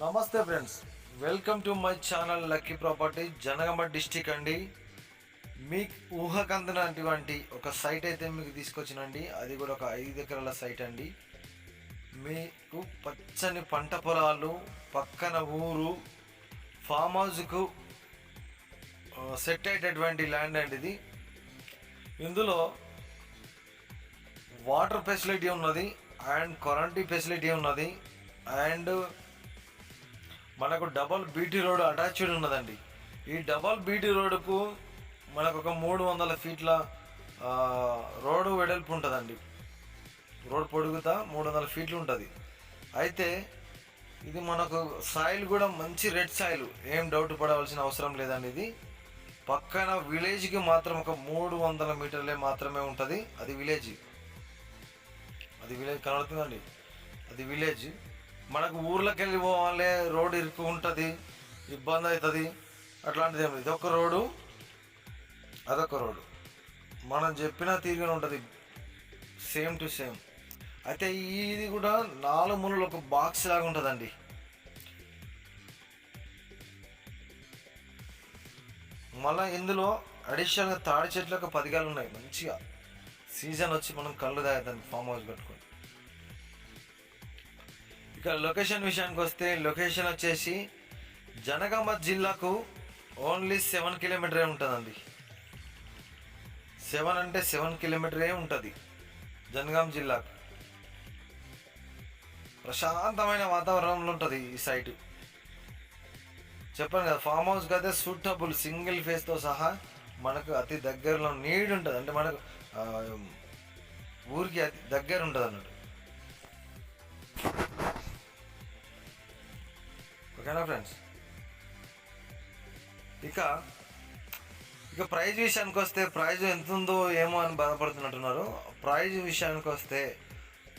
నమస్తే friends. Welcome to my channel lucky property Jangaon district అండి. మీకు ఊహకందనటువంటి ఒక సైట్ అయితే మీకు తీసుకొచ్చినండి. అది కూడా ఒక ఐదు ఎకరాల సైట్ అండి. మీకు పచ్చని పంట పొలాలు పక్కన ఊరు ఫామ్ హౌస్కు సెట్ అయ్యేటటువంటి ల్యాండ్ అండి ఇది. ఇందులో వాటర్ ఫెసిలిటీ ఉన్నది అండ్ కరెంటీ ఫెసిలిటీ ఉన్నది. అండ్ మనకు డబల్ బీటీ రోడ్ అటాచ్డ్ ఉన్నదండి. ఈ డబల్ బీటీ రోడ్డుకు మనకు ఒక మూడు వందల ఫీట్ల రోడ్డు వెడల్పు ఉంటుందండి. రోడ్ పొడుగుతా మూడు వందల ఫీట్లు ఉంటుంది. అయితే ఇది మనకు సాయిల్ కూడా మంచి రెడ్ సాయిల్ ఏం డౌట్ పడవలసిన అవసరం లేదండి ఇది. పక్కన విలేజ్కి మాత్రం ఒక మూడు వందల మీటర్లే మాత్రమే ఉంటుంది. అది విలేజ్. అది విలేజ్ కనబడుతుందండి? అది విలేజ్. మనకు ఊర్లోకి వెళ్ళి పోవాలి రోడ్ ఇరుకు ఉంటుంది ఇబ్బంది అవుతుంది అట్లాంటిది ఏమి ఇదొక రోడ్డు అదొక రోడ్డు. మనం చెప్పిన తీరుగానే ఉంటుంది. Same to same. అయితే ఇది కూడా నాలుగు మూలలు ఒక బాక్స్ లాగా ఉంటుందండి. మళ్ళీ ఇందులో అడిషనల్గా తాడి చెట్లు ఒక పదిగాలు ఉన్నాయి. మంచిగా సీజన్ వచ్చి మనం కళ్ళు తాగేదాన్ని ఫామ్ హౌస్ కట్టుకొని. ఇక లొకేషన్ విషయానికి వస్తే లొకేషన్ వచ్చేసి జనగామ జిల్లాకు ఓన్లీ సెవెన్ కిలోమీటరే ఉంటుందండి. సెవెన్ అంటే సెవెన్ కిలోమీటరే ఉంటుంది జనగాం జిల్లాకు. ప్రశాంతమైన వాతావరణంలో ఉంటుంది ఈ సైట్. చెప్పాను కదా ఫామ్ హౌస్ అయితే సూటబుల్ సింగిల్ ఫేస్తో సహా మనకు అతి దగ్గరలో నీడ్ ఉంటుంది. అంటే మనకు ఊరికి అతి దగ్గర ఉంటుంది అన్నట్టు ఓకేనా ఫ్రెండ్స్? ఇక ఇక ప్రైజ్ విషయానికి వస్తే ప్రైజ్ ఎంత ఉందో ఏమో అని బాధపడుతున్నట్టున్నారు. ప్రైజ్ విషయానికి వస్తే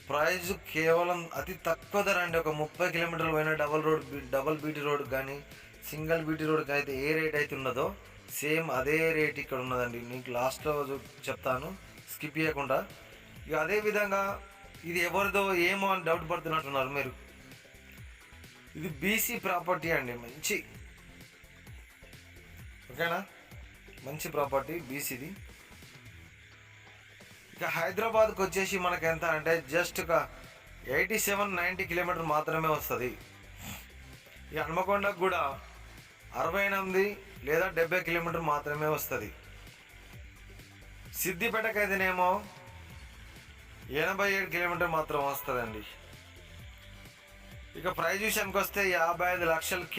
ప్రైజ్ కేవలం అతి తక్కువ ధర అండి. ఒక ముప్పై కిలోమీటర్లు పోయిన double road double BT road కానీ సింగిల్ బీటీ రోడ్కి అయితే ఏ రేట్ అయితే ఉన్నదో సేమ్ అదే రేట్ ఇక్కడ ఉన్నదండి. నీకు లాస్ట్లో చెప్తాను. స్కిప్ చేయకుండా. ఇక అదే విధంగా ఇది ఎవరిదో ఏమో అని డౌట్ పడుతున్నట్టున్నారు మీరు. ఇది బీసీ ప్రాపర్టీ అండి మంచి. ఓకేనా? మంచి ప్రాపర్టీ బీసీది. ఇక హైదరాబాద్కి వచ్చేసి మనకు ఎంత అంటే జస్ట్ ఒక ఎయిటీ సెవెన్ నైంటీ కిలోమీటర్ మాత్రమే వస్తుంది. ఈ హనుమకొండకు కూడా అరవై ఎనిమిది లేదా డెబ్బై కిలోమీటర్ మాత్రమే వస్తుంది. సిద్దిపేటకైతేనేమో ఎనభై ఏడు కిలోమీటర్ మాత్రం వస్తుందండి. ఇక ప్రైజ్ విషయానికి వస్తే యాభై ఐదు లక్షలకి